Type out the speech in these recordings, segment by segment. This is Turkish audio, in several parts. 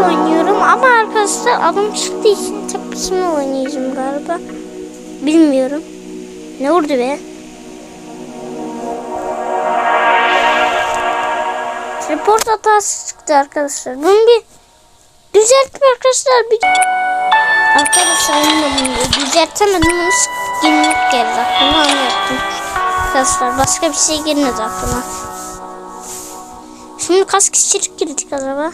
oynuyorum ama arkadaşlar adam çıktığı için başıma oynayacağım galiba. Bilmiyorum. Ne vurdu be? Report hatası çıktı arkadaşlar. Bunu bir düzelttim arkadaşlar. Bir... Arkadaşlar bunu düzeltemedim. Bunu günlük geldi aklıma onu yaptım. Arkadaşlar başka bir şey gelmedi aklıma. Şimdi kaç kişilik girdik acaba?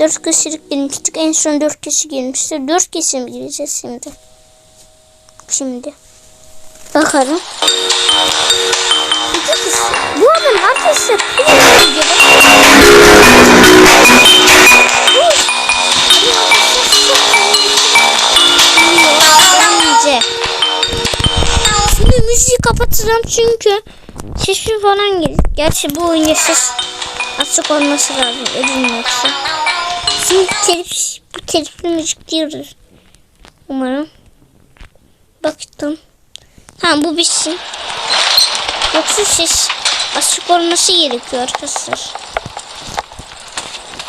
4 kişilik girmiştik. En son 4 kişi girmişti. 4 kişi mi gireceğiz şimdi? Şimdi. Bakalım. İki kişi. Bu adam arkadaşlar. Şimdi müziği kapatacağım çünkü sesi falan gelir. Gerçi bu oyunda ses açık olması lazım. Elim yoksa. Şimdi telif, bu telifli müzik girir. Umarım. Baktım. Tamam bu bitsin. Yoksa ses açık olması gerekiyor arkadaşlar.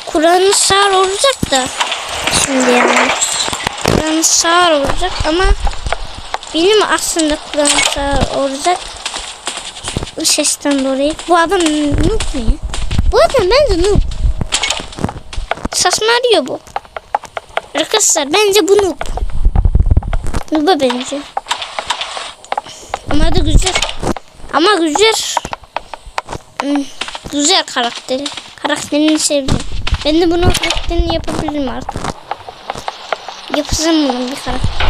Kur'an'ın sağır olacak da. Şimdi yani. Kur'an'ın sağır olacak ama benim aslında Kur'an sağır olacak. Bu sesten dolayı. Bu adam noob mu ya? Bu adam bence noob. Saçma arıyor bu. Arkadaşlar bence bu noob. Noob'a benziyor. Ama da güzel. Ama güzel. Hmm, Güzel karakteri. Karakterini sevdim. Ben de bunun karakterini yapabilirim artık. Yapacağım bunun bir karakter.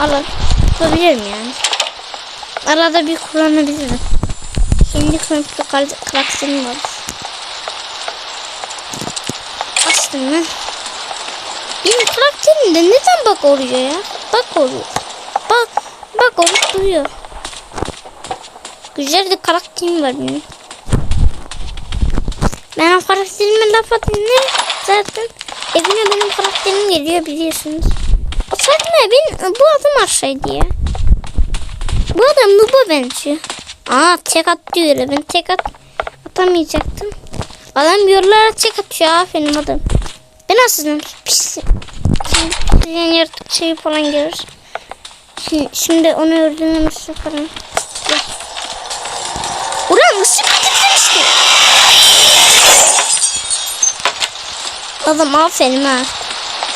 Alın. Yapabilirim yani. Arada bir kullanabilirim. Kendi komple karakterim var. Bastım ben. Benim karakterimde neden bak oluyor ya? Bak oluyor. Bak. Bak olup duruyor. Güzel de karakterim var benim. Ben o karakterime laf atınca zaten evine benim karakterim geliyor biliyorsunuz. O saçma ben bu adam aşağıydı ya. Bu adam Nub'a benziyor. Aa tek at diyor ben tek at atamayacaktım. Adam yollara tek atıyor aferin adam. Ben aslında pis. Yani yaratık şey falan gelir. Şimdi, şimdi onu öldürmemiz falan. Gel. Ulan ışık titremişti. Adam aferin ha.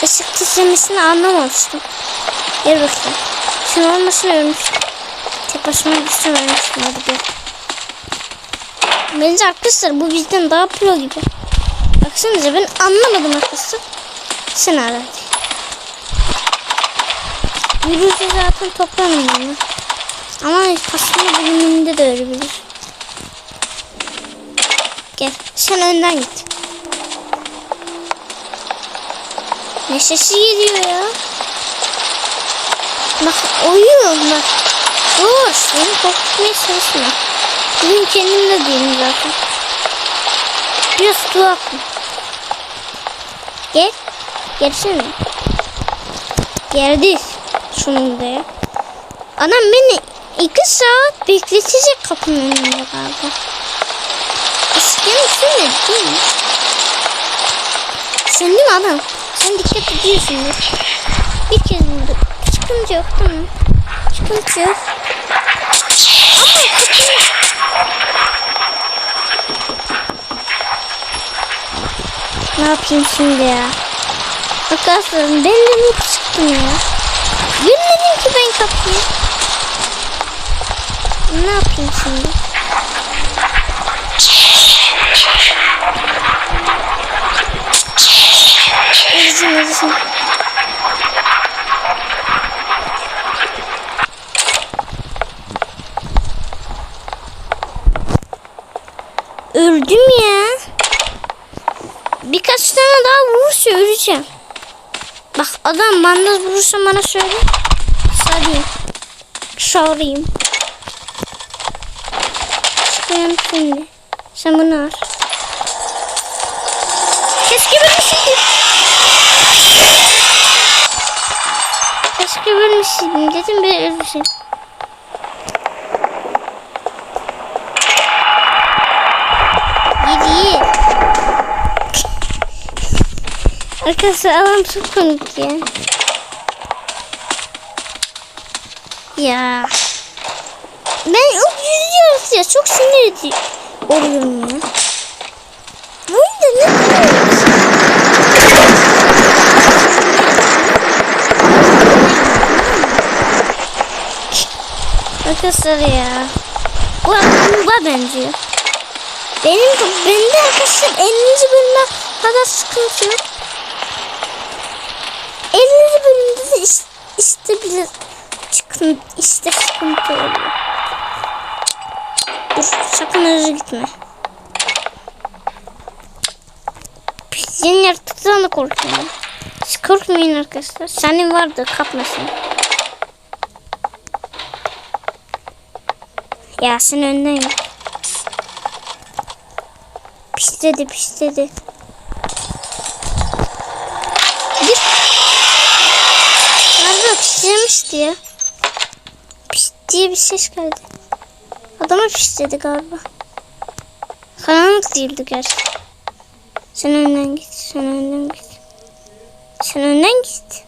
Işık titremesini anlamamıştım. Gel bakayım. Şunu olmasını ölmüştüm. Tek başıma bir sürü ölmüştüm hadi gel. Bence arkadaşlar bu bizden daha pro gibi. Baksanıza ben anlamadım arkadaşlar. Sen ara. Yürüyüşü zaten toplamıyorum. Ama kasma bölümünde de ölebilir. Gel sen önden git. Ne sesi geliyor ya? Bak oyun bak. Dur beni korkutmaya çalışma. Benim kendim de değilim zaten. Biraz tuhafım. Gel. Gelsene. Geldi. Sonunda ya. Adam beni iki saat bekletecek kapının önünde galiba. Eskiden sönmedi değil mi? Söndü mü adam? Sen dikkat ediyorsundur. Bir kez vurdu. Sıkıntı yok tamam. Sıkıntı yok. Ama kapıyı... Yapayım şimdi ya? Arkadaşlar ben çıktım ya. Bilmedim ki ben kapıyı. Ne yapayım şimdi? Ezin ezin. Öldüm ya. Birkaç tane daha vurursa öleceğim. Bak adam bandaj vurursa bana söyle. Sarayım. Sarayım. Çıkıyorum şimdi. Sen bunu al. Keşke bölmüşsün. Keşke bölmüşsün dedim bir ölmüşsün. Arkadaşlar adam çok komik ya. Ya. Ben o yüzüyoruz ya çok sinir edici oluyorum ya. Bu ne kadar Arkadaşlar ya. Bu bu benziyor. Benim bende arkadaşlar 50. bölüme kadar sıkıntı yok. 50. bölümde de işte, bir çıkın işte sıkıntı oluyor. Dur sakın hızlı gitme. Pisliğin yaratıktan da korkuyorum. Siz korkmayın arkadaşlar. Senin vardı kapmasın. Ya sen önden git. Pisledi pisledi. Git. Galiba pislemişti ya. Pis diye bir ses geldi. Adama pisledi galiba. Karanlık değildi gerçi. Sen önden git. Sen önden git. Sen önden git.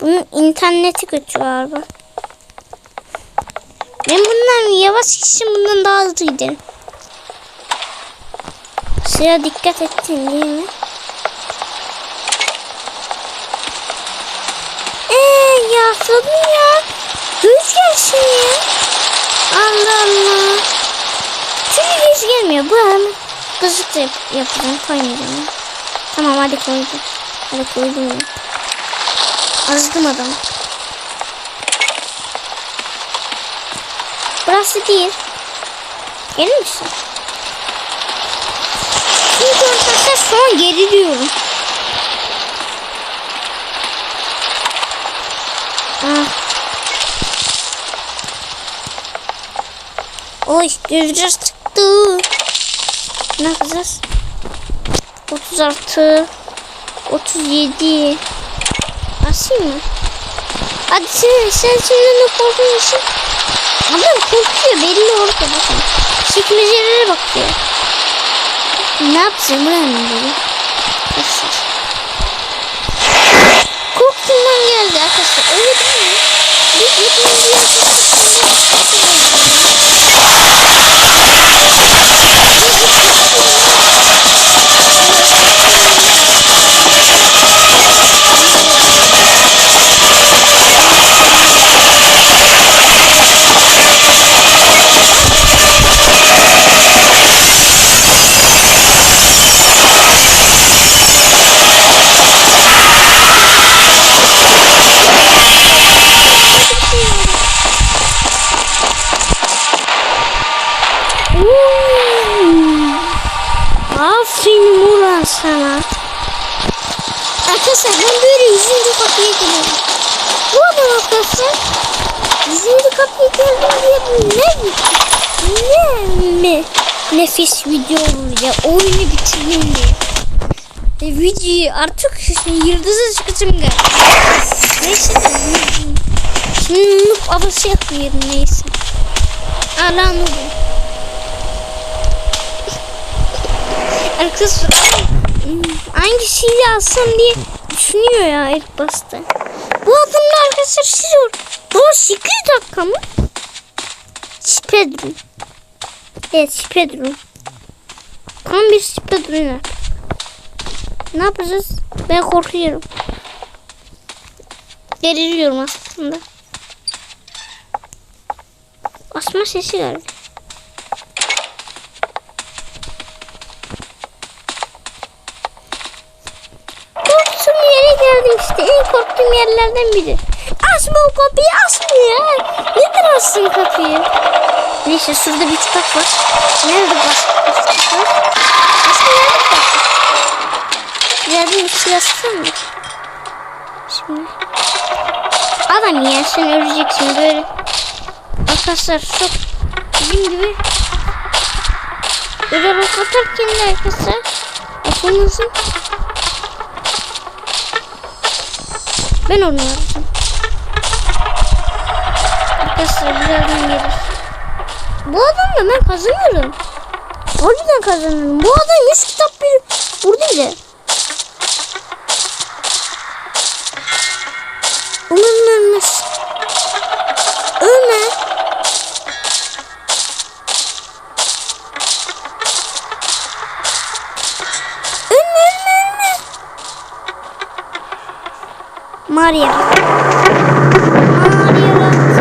Bunun interneti kötü galiba. Ben bundan yavaş gitsin bundan daha hızlı giderim. Suya dikkat ettin değil mi? Eee ya ya. Gelsin. Allah Allah. Çünkü göz gelmiyor. Bu an da yap yapacağım. Koymayacağım. ya. Tamam hadi koydum. Hadi koydum. Azdım adamı. Burası değil. Gelir misin? Çünkü arkadaşlar son geri diyorum. Ah. Oy göreceğiz çıktı. Ne yapacağız? 36 37 Asayım mı? Hadi sen, sen şimdi ne korkuyorsun? için Adam korkuyor belli orada bakın. Çekmecelere bakıyor. Ne yapacağım buraya mı dedi? Arkadaşlar hangisiyle alsam diye düşünüyor ya ilk başta. Bu adamla arkadaşlar siziyor. Bu 8 dakika mı? Speedrun. Evet speedrun. Tam bir speedrunner. Ne yapacağız? Ben korkuyorum. Geriliyorum aslında. Asma sesi geldi. Korktuğum yere geldim işte. En yerlerden biri. Açma o kapıyı açma ya. Nedir açsın kapıyı? Neyse şurada bir kitap var. Nerede başka bir kitap? Aslında nerede kitap Yerde bir şey yazsın mı? Şimdi. Adam ya sen öleceksin böyle. Arkadaşlar çok bizim gibi böyle rok atarken de arkadaşlar aklınızın Ben onu yaptım. Arkadaşlar birazdan gelir. Bu adamla ben kazanıyorum. Harbiden kazanıyorum. Bu adam 100 kitap bir buradaydı. Umarım ölmez. Ölme. Maria. Maria.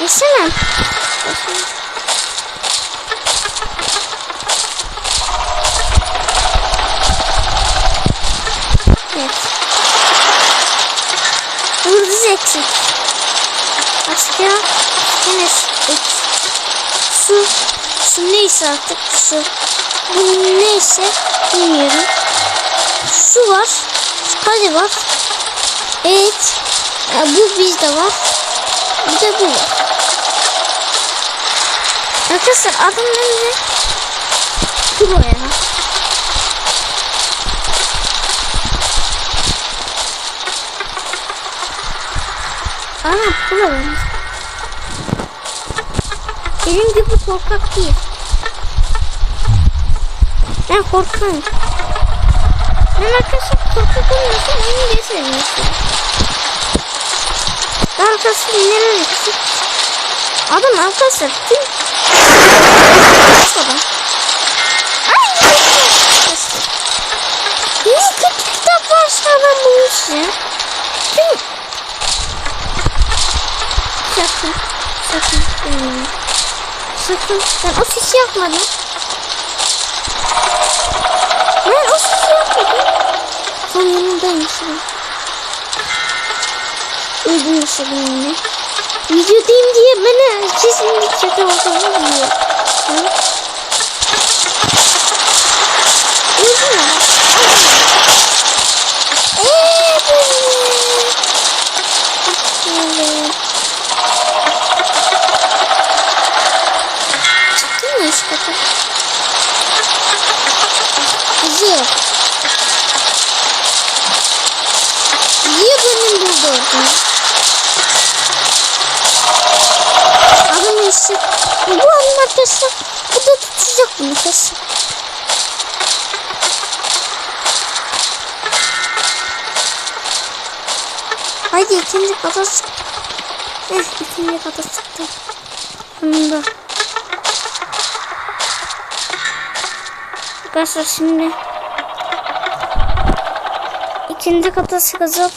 Yesene. Evet. Yıldız eksik. Başka ne eksik? Su. Su neyse artık su. Bu neyse bilmiyorum. Su var. Hadi var. Evet. Ya bu bizde var. Bir de bu var. Arkadaşlar adım ne? Pro ya. Pro var. Benim gibi korkak değil. Ben korkarım. Ben arkadaşlar korkak olmasam onu geçerim. Arkadaşlar nereye gitsin? Adam arkadaşlar kim? Adam. Ay arkadaşlar. Niye kötü kitap varsa ben bulmuş ya? Kim? Sakın. Sakın. bilmiyorum. Sakın. Ben o sesi yapmadım. Ben o sesi yapmadım. Son yanındaymışım. Öldüm yaşadım Videodayım diye bana kesinlikle kötü olduğunu biliyor. İkinci kata çık. Eh ikinci kata çıktı. Sonunda. Arkadaşlar şimdi ikinci kata çıkacağım.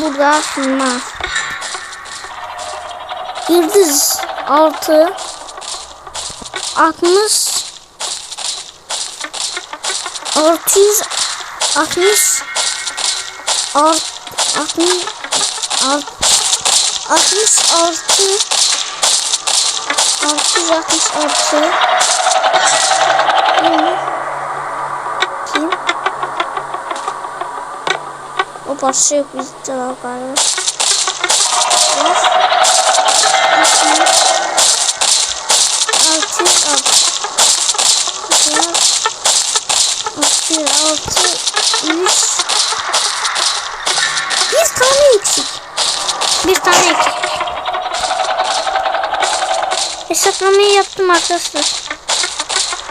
burada sığmaz. Yıldız 6 60 600 60 60 60 66 666 666 O başka yok bizde var galiba. Altı. Altı altı yüz. Bir tane eksik. Bir tane eksik. Hesaplamayı yaptım arkadaşlar.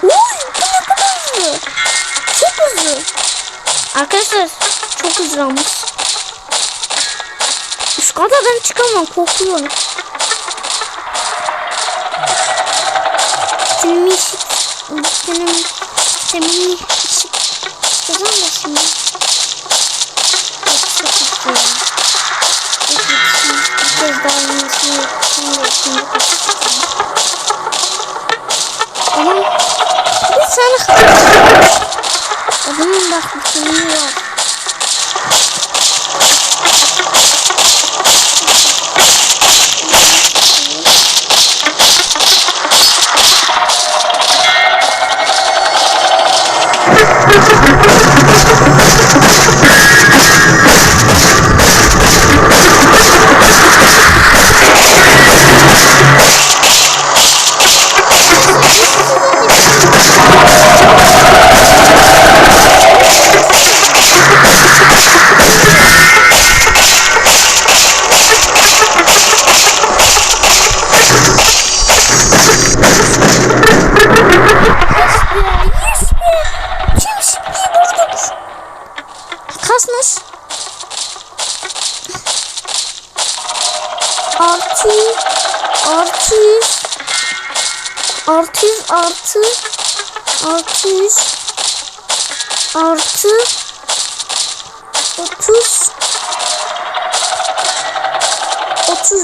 Uy, bu ne kadar hızlı. Çok hızlı. Arkadaşlar çok hızlanmış. Üst kata ben çıkamam korkuyorum. Senin işit. Senin, senin işit. Çıkacağım da şimdi. Çok çok istiyorum. Bir kez daha yenisini yapayım. Şimdi Ama bir tane Adamın bak bir şeyi var.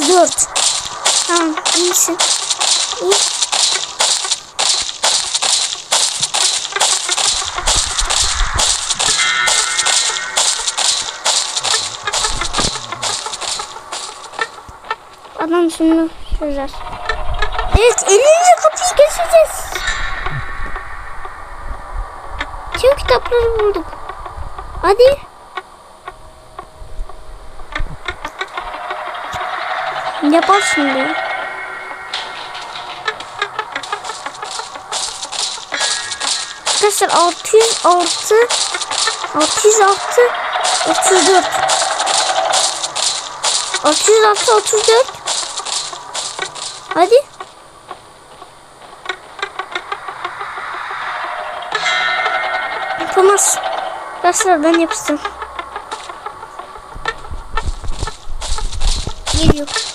Dört. Tamam, iyisin. İyi. Adam şunu çözer. Evet 50. kapıyı geçeceğiz. Tüm kitapları bulduk. Hadi. Yapar şimdi. Arkadaşlar 600 artı 600 artı 34 606 34 Hadi. Yapamaz. Arkadaşlar ben yapıştım. Geliyor.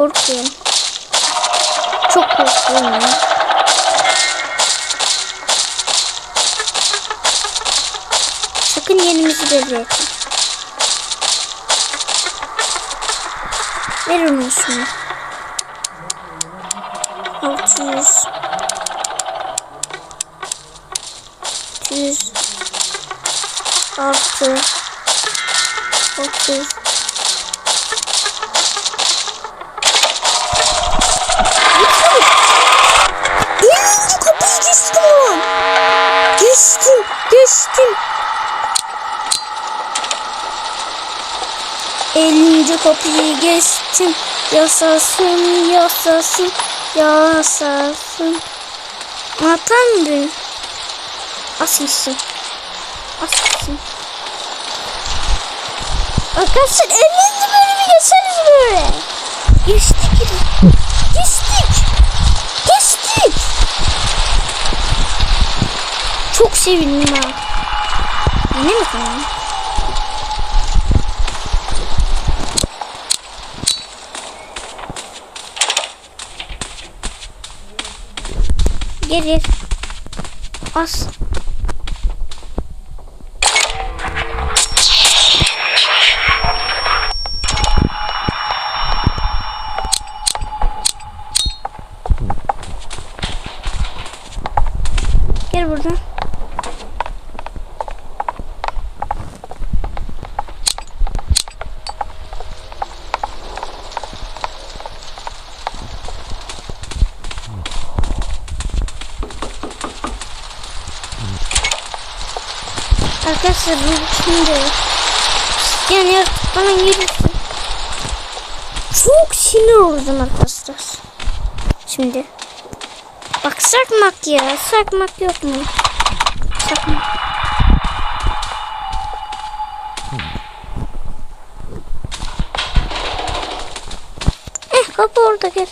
Korkuyorum. Çok korkuyorum ya. Sakın yerimizi belli etme. Ver onu şunu. 600 200 6 30 Geçtim, geçtim. 50. kapıyı geçtim. Yasasın, yasasın, yasasın. Beni? Asılsın. Asılsın. Arkadaşlar 50. bölümü geçeriz böyle. Geçtik. Geçtik. Geçtik. Çok sevindim ha. Yine mi tamam? Gelir. As. Gel buradan. Arkadaşlar bu şimdi yani bana gelirse çok sinir olacağım arkadaşlar. Şimdi bak sakmak ya sakmak yok mu? Sakmak. Eh kapı orada gel.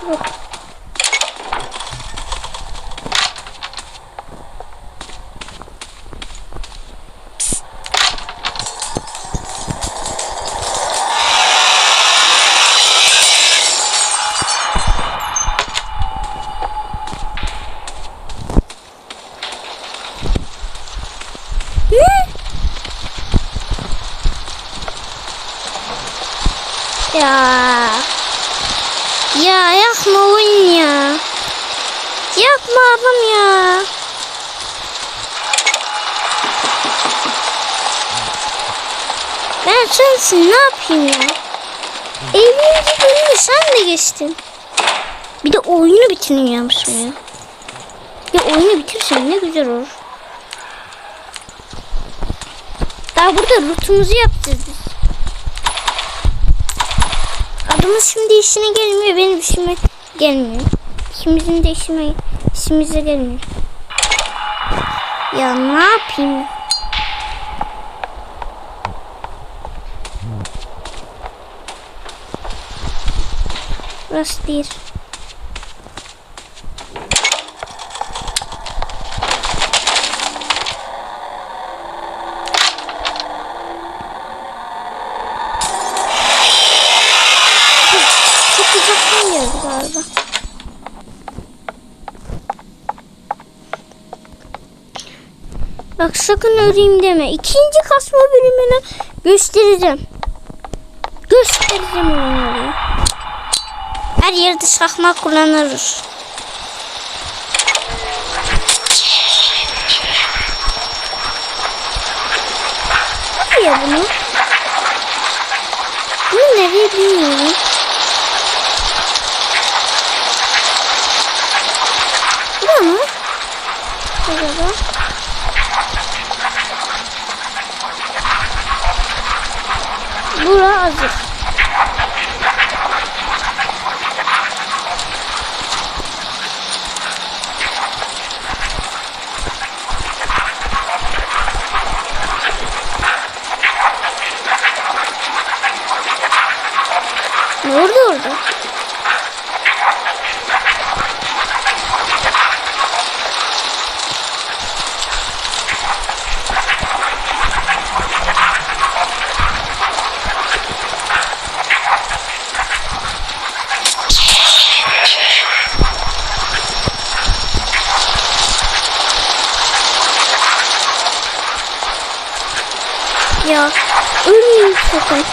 Sıvır. Ne? Ya. Ya yapma oyun ya. Yapma adam ya. Ben sensin ne yapayım ya? 50. bölümü sen de geçtin. Bir de oyunu bitirmiyormuşsun ya. Bir oyunu bitirsen ne güzel olur. Daha burada rutumuzu yapacağız biz. Adamın şimdi işine gelmiyor, benim işime gelmiyor. İkimizin de işime, işimize gelmiyor. Ya ne yapayım? Burası değil. Çok uzaktan geldi galiba. Bak sakın öleyim deme. İkinci kasma bölümünü göstereceğim. Göstereceğim onları. Her yerde şahmat kullanırız. Nasıl ya bunu? Bunu nereye bilmiyorum. Bu mu? Acaba? Bura hazır. Ne oldu? Ya ölmeyeyim sakın.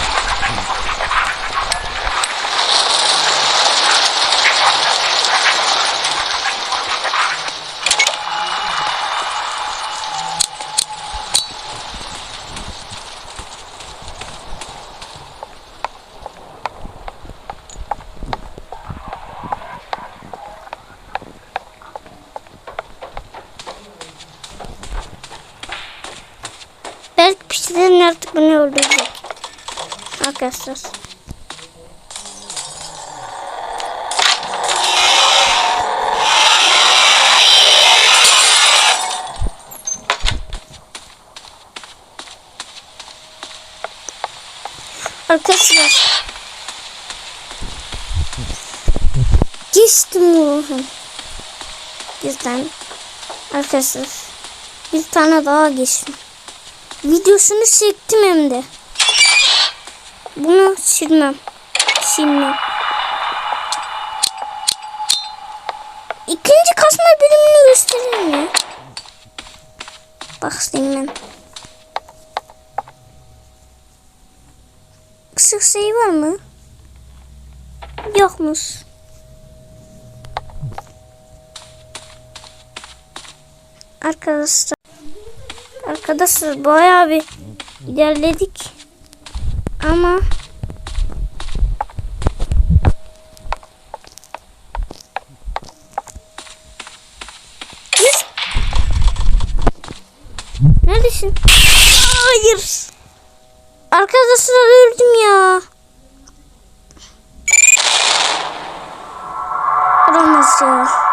Belki pişirin artık beni öldürecek. Arkadaşlar. Arkadaşlar. Geçtim ruhum. Bizden. Arkadaşlar. Bir tane daha geçtim. Videosunu çektim hem de. Bunu silmem. Silmem. İkinci kasma bölümünü göstereyim ya. Başlayayım ben. Kısık şey var mı? Yokmuş. Arkadaşlar. Arkadaşlar bayağı bir ilerledik. Ama Neredesin? Hayır. Arkadaşlar öldüm ya. Olamaz ya.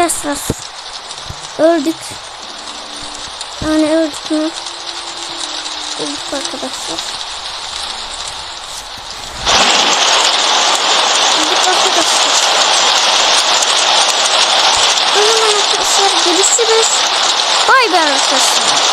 Arkadaşlar öldük. Yani öldük mü? Öldük arkadaşlar. Öldük arkadaşlar. O zaman arkadaşlar görüşürüz. Bay bay arkadaşlar.